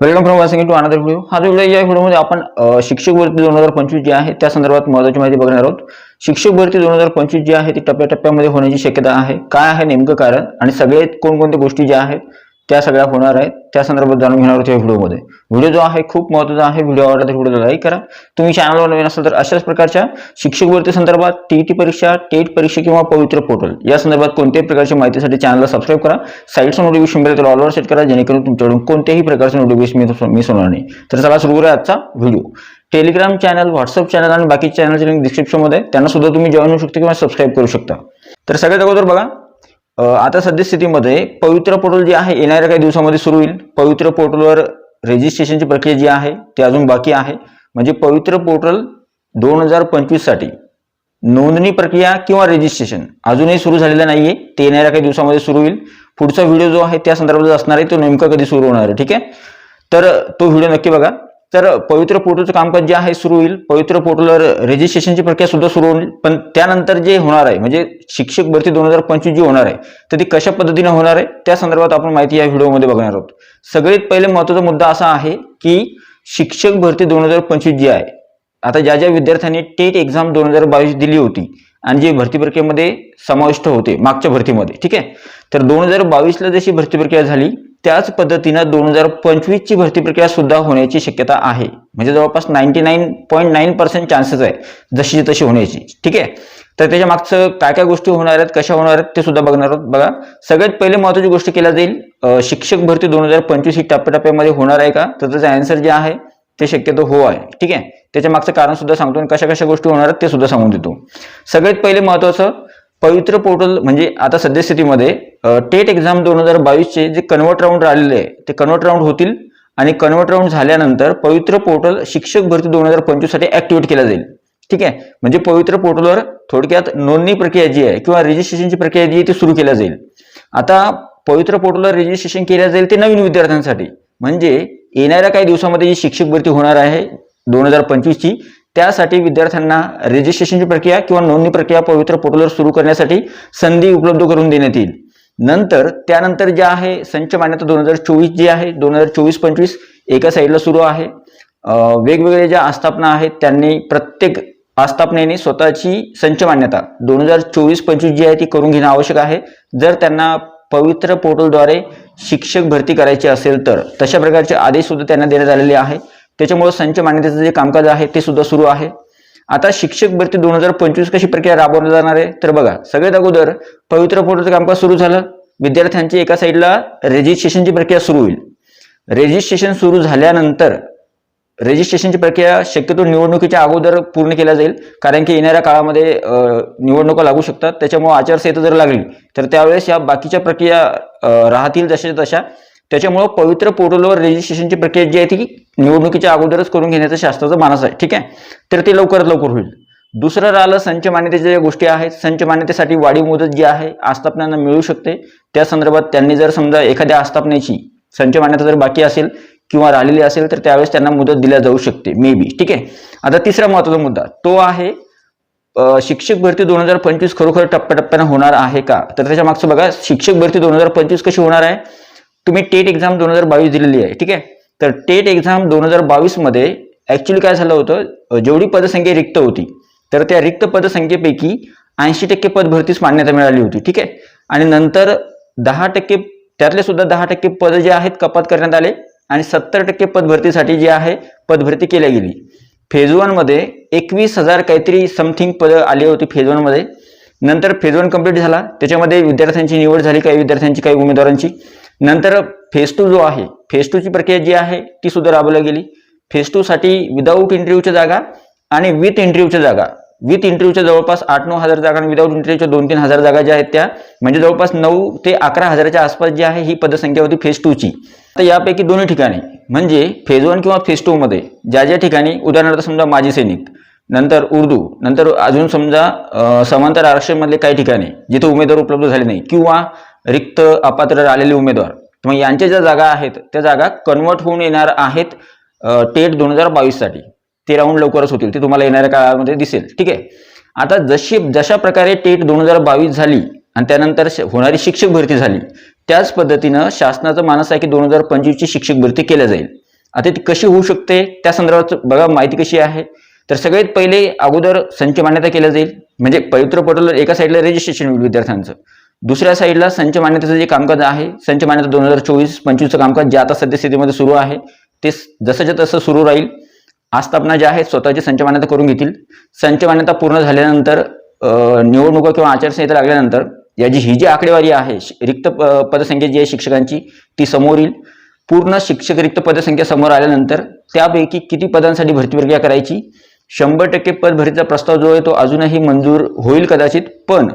Welcome from washing to another video हा जो video या व्हिडिओमध्ये आपण शिक्षक भरती दोन हजार पंचवीस जी आहे त्या संदर्भात महत्वाची माहिती बघणार आहोत. शिक्षक भरती दोन हजार पंचवीस जी आहे ती टप्प्याटप्प्यामध्ये होण्याची शक्यता आहे. काय आहे नेमकं कारण? आणि सगळे कोणकोणत्या गोष्टी ज्या आहेत? त्या सगळ्या होणार आहेत. त्या संदर्भात जाणून घेणार होते या व्हिडिओमध्ये. व्हिडिओ जो आहे खूप महत्त्वाचा आहे. व्हिडिओ आवडला तर व्हिडिओला लाईक करा. तुम्ही चॅनलवर नवीन असाल तर अशाच प्रकारच्या शिक्षक भरती संदर्भात टीईटी परीक्षा टेट परीक्षा किंवा पवित्र पोर्टल या संदर्भात कोणत्याही प्रकारच्या माहितीसाठी चॅनलला सबस्क्राईब करा. साईडचं नोटिफिकेशन बेल तर ऑलवर सेट करा. जेणेकरून तुमच्याकडून कोणत्याही प्रकारचं नोटिफिकेशन मी मिस होणार नाही. तर चला सुरू करूया आजचा video. Telegram channel WhatsApp channel आणि बाकी चॅनलचे लिंक डिस्क्रिप्शनमध्ये त्यांना सुद्धा तुम्ही जॉईन होऊ शकता किंवा सबस्क्राईब करू शकता. तर सगळ्यात अगोदर बघा आता सद्यस्थितीमध्ये पवित्र पोर्टल जे आहे येणाऱ्या काही दिवसामध्ये सुरू होईल. पवित्र पोर्टलवर रजिस्ट्रेशनची प्रक्रिया जी आहे ती अजून बाकी आहे. म्हणजे पवित्र पोर्टल दोन हजार पंचवीससाठी नोंदणी प्रक्रिया किंवा रजिस्ट्रेशन अजूनही सुरू झालेलं नाहीये. ते येणाऱ्या काही दिवसामध्ये सुरू होईल. पुढचा व्हिडिओ जो आहे त्या संदर्भात असणार आहे. तो नेमका कधी सुरू होणार आहे ठीक आहे? तर तो व्हिडिओ नक्की बघा. तर पवित्र पोर्टलचं कामकाज जे आहे सुरू होईल. पवित्र पोर्टलवर रजिस्ट्रेशनची प्रक्रिया सुद्धा सुरू होईल. पण त्यानंतर जे होणार आहे म्हणजे शिक्षक भरती दोन हजार पंचवीस जी होणार आहे तर ती कशा पद्धतीने होणार आहे त्या संदर्भात आपण माहिती या व्हिडिओमध्ये बघणार आहोत. सगळ्यात पहिले महत्त्वाचा मुद्दा असा आहे की शिक्षक भरती दोन हजार पंचवीस जी आहे. आता ज्या ज्या विद्यार्थ्यांनी टेट एक्झाम दोन हजार बावीस दिली होती आणि जे भरती प्रक्रियेमध्ये समाविष्ट होते मागच्या भरतीमध्ये ठीक आहे? तर दोन हजार बावीसला जशी भरती प्रक्रिया झाली त्याच पद्धतीनं दोन हजार पंचवीसची भरती प्रक्रिया सुद्धा होण्याची शक्यता आहे. म्हणजे जवळपास ninety nine point nine percent chances आहे जशी तशी होण्याची. ठीक आहे? तर त्याच्या मागचं काय काय गोष्टी होणार आहेत कशा होणार आहेत ते सुद्धा बघणार आहोत. बघा सगळ्यात पहिले महत्वाची गोष्ट केल्या जाईल शिक्षक भरती दोन हजार पंचवीस ही टप्प्याटप्प्यामध्ये होणार आहे का? तर त्याचं अँसर जे आहे ते शक्यतो हो आहे. ठीक आहे? त्याच्या मागचं कारण सुद्धा सांगतो आणि कशा कशा गोष्टी होणार आहेत ते सुद्धा सांगून देतो. सगळ्यात पहिले महत्वाचं पवित्र पोर्टल म्हणजे आता सद्यस्थितीमध्ये टेट एक्झाम दोन हजार बावीसचे जे कन्वर्ट राऊंड राहिलेले आहे ते कन्वर्ट राऊंड होतील आणि कन्वर्ट राऊंड झाल्यानंतर पवित्र पोर्टल शिक्षक भरती दोन हजार पंचवीससाठी ऍक्टिव्हेट केला जाईल. ठीक आहे? म्हणजे पवित्र पोर्टलवर थोडक्यात नोंदणी प्रक्रिया जी आहे किंवा रजिस्ट्रेशनची प्रक्रिया जी आहे ती सुरू केल्या जाईल. आता पवित्र पोर्टलवर रजिस्ट्रेशन केल्या जाईल ते नवीन विद्यार्थ्यांसाठी. म्हणजे येणाऱ्या काही दिवसामध्ये जी शिक्षक भरती होणार आहे दोन हजार पंचवीसची त्यासाठी विद्यार्थ्यांना रजिस्ट्रेशनची प्रक्रिया किंवा नोंदणी प्रक्रिया पवित्र पोर्टलवर सुरू करण्यासाठी संधी उपलब्ध करून देण्यात येईल. नंतर त्यानंतर जे आहे संच मान्यता दोन हजार चोवीस जी आहे दोन हजार चोवीस पंचवीस एका साईडला सुरू आहे. वेगवेगळ्या वेगवेगळे ज्या आस्थापना आहेत त्यांनी प्रत्येक आस्थापनेने स्वतःची संच मान्यता दोन हजार चोवीस पंचवीस जी आहे ती करून घेणं आवश्यक आहे. जर त्यांना पवित्र पोर्टलद्वारे शिक्षक भरती करायची असेल तर तशा प्रकारचे आदेश सुद्धा त्यांना देण्यात आलेले आहे. त्याच्यामुळे संच मान्यतेचं जे कामकाज आहे ते सुद्धा सुरू आहे. आता शिक्षक भरती दोन हजार पंचवीस कशी प्रक्रिया राबवली जाणार आहे तर बघा सगळ्यात अगोदर पवित्र पोर्टलचं कामकाज सुरू झालं. विद्यार्थ्यांची एका साईडला रजिस्ट्रेशनची प्रक्रिया सुरू होईल. रजिस्ट्रेशन सुरू झाल्यानंतर रजिस्ट्रेशनची प्रक्रिया शक्यतो निवडणुकीच्या अगोदर पूर्ण केल्या जाईल कारण की येणाऱ्या काळामध्ये निवडणुका लागू शकतात. त्याच्यामुळे आचारसंहिता जर लागली तर त्यावेळेस या बाकीच्या प्रक्रिया राहतील जशाच्या तशा त्याच्यामुळं पवित्र पोर्टलवर रजिस्ट्रेशनची प्रक्रिया जी आहे ती निवडणुकीच्या अगोदरच करून घेण्याचं शास्त्राचं मानस आहे ठीक आहे? तर ते लवकरात लवकर होईल. दुसरं राहिलं संच मान्यतेच्या ज्या गोष्टी आहेत संच मान्यतेसाठी वाढीव मुदत जी आहे आस्थापनांना मिळू शकते. त्या संदर्भात त्यांनी जर समजा एखाद्या आस्थापनेची संच मान्यता जर बाकी असेल किंवा राहिलेली असेल तर त्यावेळेस त्यांना मुदत दिल्या जाऊ शकते मे बी ठीक आहे? आता तिसरा महत्त्वाचा मुद्दा तो आहे शिक्षक भरती दोन हजार पंचवीस खरोखर टप्प्याटप्प्यानं होणार आहे का? तर त्याच्या मागचं बघा शिक्षक भरती दोन हजार पंचवीस कशी होणार आहे? तुम्ही टेट एक्झाम दोन हजार बावीस दिलेली आहे ठीक आहे? तर टेट एक्झाम दोन हजार बावीसमध्ये ॲक्च्युली काय झालं होतं जेवढी पदसंख्या रिक्त होती तर त्या रिक्त पदसंख्येपैकी ऐंशी टक्के पद भरतीस मान्यता मिळाली होती ठीक आहे? आणि नंतर दहा टक्के त्यातले सुद्धा दहा टक्के पद जे आहेत कपात करण्यात आले आणि सत्तर टक्के पदभरतीसाठी जी आहे पदभरती केल्या गेली. फेज वनमध्ये एकवीस हजार काहीतरी समथिंग पद आली होती फेज वनमध्ये नंतर फेज वन कंप्लीट झाला त्याच्यामध्ये विद्यार्थ्यांची निवड झाली काही विद्यार्थ्यांची काही उमेदवारांची. नंतर फेज टू जो आहे फेज टूची प्रक्रिया जी आहे ती सुद्धा राबवली गेली. फेज टू साठी विदाऊट इंटरव्ह्यूच्या जागा आणि विथ इंटरव्ह्यूच्या जागा. विथ इंटरव्ह्यूच्या जवळपास आठ नऊ हजार जागा आणि विदाऊट इंटरव्ह्यूच्या दोन तीन हजार जागा ज्या आहेत त्या म्हणजे जवळपास नऊ ते अकरा हजाराच्या आसपास जी आहे ही पदसंख्या होती फेज टूची तर यापैकी दोन्ही ठिकाणी म्हणजे फेज वन किंवा फेज टूमध्ये ज्या ज्या ठिकाणी उदाहरणार्थ समजा माजी सैनिक नंतर उर्दू नंतर अजून समजा समांतर आरक्षणमधले काही ठिकाणी जिथे उमेदवार उपलब्ध झाले नाही किंवा रिक्त अपात्र आलेले उमेदवार. मग यांच्या ज्या जागा आहेत त्या जागा कन्वर्ट होऊन येणार आहेत टेट दोन हजार बावीससाठी ते राऊंड लवकरच होतील. ते तुम्हाला येणाऱ्या काळामध्ये दिसेल. ठीक आहे? आता जशी जशा प्रकारे टेट दोन हजार बावीस झाली आणि त्यानंतर श- होणारी शिक्षक भरती झाली त्याच पद्धतीनं शासनाचं मानस आहे की दोन हजार पंचवीसची शिक्षक भरती केल्या जाईल. आता ती कशी होऊ शकते? त्या संदर्भात बघा माहिती कशी आहे? तर सगळ्यात पहिले अगोदर संच मान्यता केल्या जाईल. म्हणजे पवित्र पोर्टलवर एका साईडला रजिस्ट्रेशन होईल विद्यार्थ्यांचं. दुसऱ्या साईडला संच मान्यतेचं जे कामकाज आहे संच मान्यता दोन हजार चोवीस पंचवीसचं कामकाज जे आता सद्यस्थितीमध्ये सुरू आहे ते जसंच्या तसं सुरू राहील. आस्थापना ज्या आहेत स्वतःची संच मान्यता करून घेतील. संच मान्यता पूर्ण झाल्यानंतर निवडणुका किंवा आचारसंहिता लागल्यानंतर याची ही जी आकडेवारी आहे रिक्त प- पदसंख्या जी आहे शिक्षकांची ती समोर येईल. पूर्ण शिक्षक रिक्त पदसंख्या समोर आल्यानंतर त्यापैकी किती पदांसाठी भरती प्रक्रिया करायची? शंभर टक्के पद भरतीचा प्रस्ताव जो आहे तो अजूनही मंजूर होईल कदाचित पण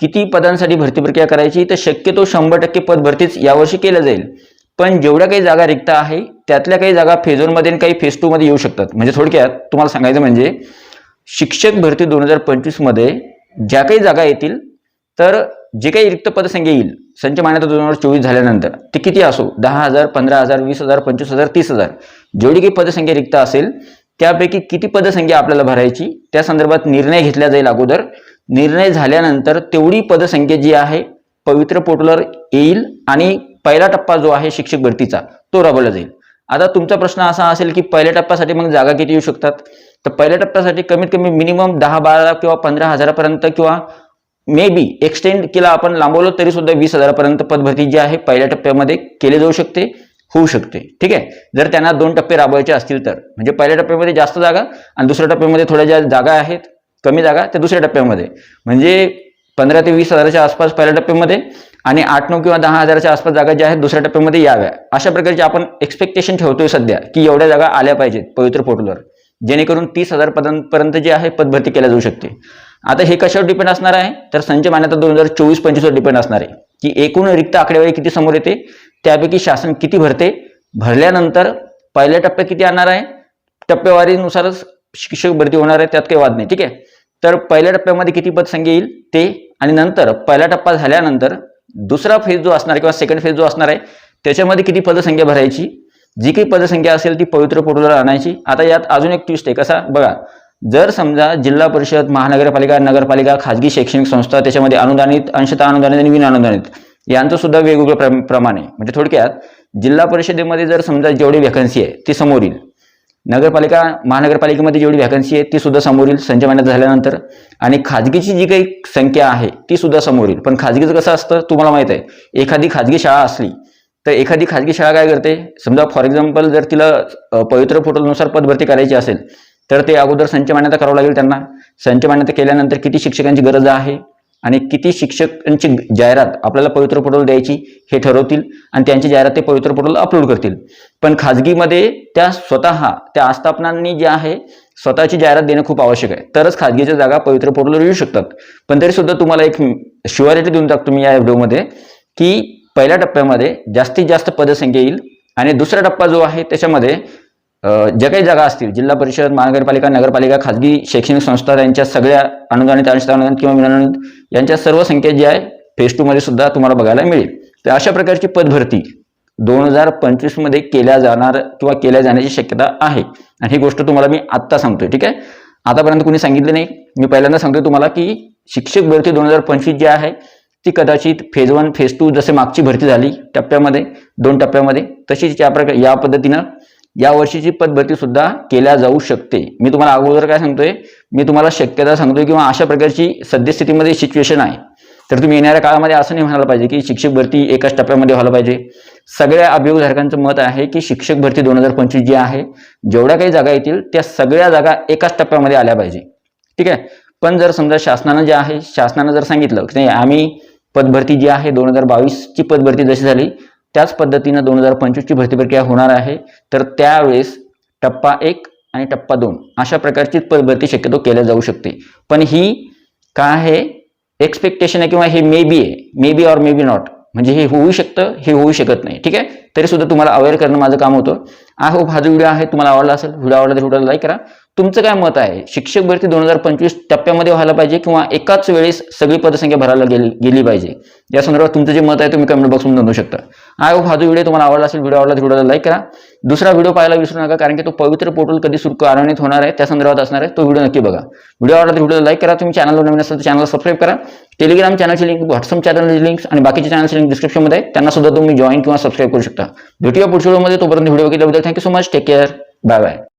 किती पदांसाठी भरती प्रक्रिया करायची तर शक्यतो शंभर टक्के पद भरतीच यावर्षी केलं जाईल. पण जेवढ्या काही जागा रिक्त आहे त्यातल्या काही जागा फेज आणि काही फेज टूमध्ये येऊ शकतात. म्हणजे थोडक्यात तुम्हाला सांगायचं म्हणजे शिक्षक भरती दोन हजार पंचवीसमध्ये ज्या काही जागा येतील तर जे काही रिक्त पदसंख्या येईल संच मान्यता दोन हजार चोवीस झाल्यानंतर ते किती असो? दहा हजार पंधरा हजार वीस हजार पंचवीस हजार तीस हजार. जेवढी काही पदसंख्या रिक्त असेल त्यापैकी किती पदसंख्या आपल्याला भरायची त्या संदर्भात निर्णय घेतला जाईल अगोदर. निर्णय झाल्यानंतर तेवढी पदसंख्या जी आहे पवित्र पोर्टलवर येईल आणि पहिला टप्पा जो आहे शिक्षक भरतीचा तो राबवला जाईल. आता तुमचा प्रश्न असा असेल की पहिल्या टप्प्यासाठी मग जागा किती येऊ शकतात? तर पहिल्या टप्प्यासाठी कमीत कमी मिनिमम दहा बारा किंवा पंधरा हजारापर्यंत किंवा मे बी एक्सटेंड केला आपण लांबवलं तरी सुद्धा वीस हजारापर्यंत पदभरती जी आहे पहिल्या टप्प्यामध्ये केले जाऊ शकते होऊ शकते. ठीक आहे? जर त्यांना दोन टप्पे राबवायचे असतील तर. म्हणजे पहिल्या टप्प्यामध्ये जास्त जागा आणि दुसऱ्या टप्प्यामध्ये थोड्या ज्या जागा आहेत कमी जागा त्या दुसऱ्या टप्प्यामध्ये. म्हणजे पंधरा ते वीस हजाराच्या आसपास पहिल्या टप्प्यामध्ये आणि आठ नऊ किंवा दहा हजाराच्या आसपास जागा ज्या आहेत दुसऱ्या टप्प्यामध्ये याव्या. अशा प्रकारची आपण एक्सपेक्टेशन ठेवतोय सध्या की एवढ्या जागा आल्या पाहिजेत पवित्र पोर्टलवर जेणेकरून तीस हजार पदांपर्यंत जे आहे पदभरती केल्या जाऊ शकते. आता हे कशावर डिपेंड असणार आहे? तर संच मान्यता दोन हजार चोवीस पंचवीसवर डिपेंड असणार आहे. की एकूण रिक्त आकडेवारी किती समोर येते? त्यापैकी शासन किती भरते? भरल्यानंतर पहिल्या टप्प्यात किती आणणार आहे? टप्पेवारीनुसारच शिक्षक भरती होणार आहे त्यात काही वाद नाही. ठीक आहे? तर पहिल्या टप्प्यामध्ये किती पदसंख्या येईल? ते आणि नंतर पहिला टप्पा झाल्यानंतर दुसरा फेज जो असणार आहे किंवा सेकंड फेज जो असणार आहे त्याच्यामध्ये किती पदसंख्या भरायची? जी काही पदसंख्या असेल ती पवित्र पोर्टलवर आणायची. आता यात अजून एक ट्विस्ट आहे. कसा? बघा जर समजा जिल्हा परिषद महानगरपालिका नगरपालिका खाजगी शैक्षणिक संस्था त्याच्यामध्ये अनुदानित अंशतः अनुदानित आणि विना अनुदानित यांचं सुद्धा वेगवेगळं प्र- प्रमाण आहे. म्हणजे थोडक्यात जिल्हा परिषदेमध्ये जर समजा जेवढी व्हॅकन्सी आहे ती समोर येईल. नगरपालिका महानगरपालिकेमध्ये जेवढी व्हॅकन्सी आहे ती सुद्धा समोर येईल. संच मान्यता झाल्यानंतर. आणि खाजगीची जी काही संख्या आहे ती सुद्धा समोर येईल. पण खाजगीचं कसं असतं तुम्हाला माहीत आहे एखादी खाजगी शाळा असली तर एखादी खाजगी शाळा काय करते? समजा फॉर एक्झाम्पल जर तिला पवित्र पोर्टलनुसार पदभरती करायची असेल तर ते अगोदर संच मान्यता करावं लागेल त्यांना. संच मान्यता केल्यानंतर किती शिक्षकांची गरज आहे? आणि किती शिक्षकांची जाहिरात आपल्याला पवित्र पोर्टल द्यायची हे ठरवतील आणि त्यांची जाहिरात ते पवित्र पोर्टल अपलोड करतील. पण खाजगीमध्ये त्या स्वतः त्या आस्थापनांनी जे आहे स्वतःची जाहिरात देणं खूप आवश्यक आहे. तरच खाजगीच्या जागा पवित्र पोर्टलवर येऊ शकतात. पण तरी सुद्धा तुम्हाला एक शुअरिटी देऊन टाकतो मी या व्हिडिओमध्ये की पहिल्या टप्प्यामध्ये जास्तीत जास्त पदसंख्या येईल आणि दुसरा टप्पा जो आहे त्याच्यामध्ये ज्या काही जागा असतील जिल्हा परिषद महानगरपालिका नगरपालिका खाजगी शैक्षणिक संस्था यांच्या सगळ्या अनुदानित अंशतः अनुदानित किंवा विनानुदानित यांच्या सर्व संख्या जी आहे फेज टू मध्ये सुद्धा तुम्हाला बघायला मिळेल. तर अशा प्रकारची पदभरती दोन हजार पंचवीसमध्ये केल्या जाणार किंवा केल्या जाण्याची शक्यता आहे. आणि ही गोष्ट तुम्हाला मी आत्ता सांगतोय ठीक आहे? आतापर्यंत कुणी सांगितलं नाही. मी पहिल्यांदा सांगतोय तुम्हाला की शिक्षक भरती दोन हजार पंचवीस जी आहे ती कदाचित फेज वन फेज टू जसे मागची भरती झाली टप्प्यामध्ये दोन टप्प्यामध्ये तशीच या प्रकार या पद्धतीनं या वर्षीची पदभरती सुद्धा केल्या जाऊ शकते. मी तुम्हाला अगोदर काय सांगतोय? मी तुम्हाला शक्यता सांगतोय किंवा अशा प्रकारची सद्यस्थितीमध्ये सिच्युएशन आहे. तर तुम्ही येणाऱ्या काळामध्ये असं नाही म्हणायला पाहिजे की शिक्षक भरती एकाच टप्प्यामध्ये व्हायला पाहिजे. सगळ्या अभियोगधारकांचं मत आहे की शिक्षक भरती दोन हजार पंचवीस जी आहे जेवढ्या काही जागा येतील त्या सगळ्या जागा एकाच टप्प्यामध्ये आल्या पाहिजे. ठीक आहे? पण जर समजा शासनानं जे आहे शासनानं जर सांगितलं की नाही आम्ही पदभरती जी आहे दोन हजार बावीसची पदभरती जशी झाली त्याच पद्धतीनं दोन हजार पंचवीसची भरती प्रक्रिया होणार आहे. तर त्यावेळेस टप्पा एक आणि टप्पा दोन अशा प्रकारची पदभरती शक्यतो केल्या जाऊ शकते. पण ही काय आहे? एक्सपेक्टेशन आहे किंवा हे मे बी आहे. May be or may be not म्हणजे हे होऊ शकतं हे होऊ शकत नाही. ठीक आहे? तरी सुद्धा तुम्हाला अवेअर करणं माझं काम होतं. आय होप हा जो व्हिडिओ आहे तुम्हाला आवडला असेल व्हिडिओ आवडला तर व्हिडिओला लाईक करा. तुमचं काय मत आहे? शिक्षक भरती दोन हजार पंचवीस टप्प्यामध्ये व्हायला पाहिजे किंवा एकाच वेळेस सगळी पदसंख्या भरायला गेली गेली पाहिजे? या संदर्भात तुमचं जे मत आहे तुम्ही कमेंट बॉक्समध्ये नोंदवू शकता. आय होप हा जो व्हिडिओ तुम्हाला आवडला असेल व्हिडिओ आवडला तर व्हिडिओला लाईक करा. दुसरा व्हिडिओ पाहायला विसरू नका कारण की तो पवित्र पोर्टल कधी सुरू कार्यान्वित होणार आहे त्या संदर्भात असणार आहे तो व्हिडिओ नक्की बघा. व्हिडिओ आवडला तर व्हिडिओला लाईक करा तुम्ही चॅनलवर नवीन असेल तर चॅनलला सबस्क्राईब करा. टेलिग्राम चॅनलची लिंक व्हॉट्सअप चॅनलची लिंक आणि बाकीच्या चॅनलची लिंक डिस्क्रिप्शनमध्ये त्यांना सुद्धा तुम्ही जॉईन किंवा सबस्क्राईब करू शकता. भेटूया पुढच्या व्हिडिओमध्ये तोपर्यंत video बघितल्याबद्दल thank you so much take care bye bye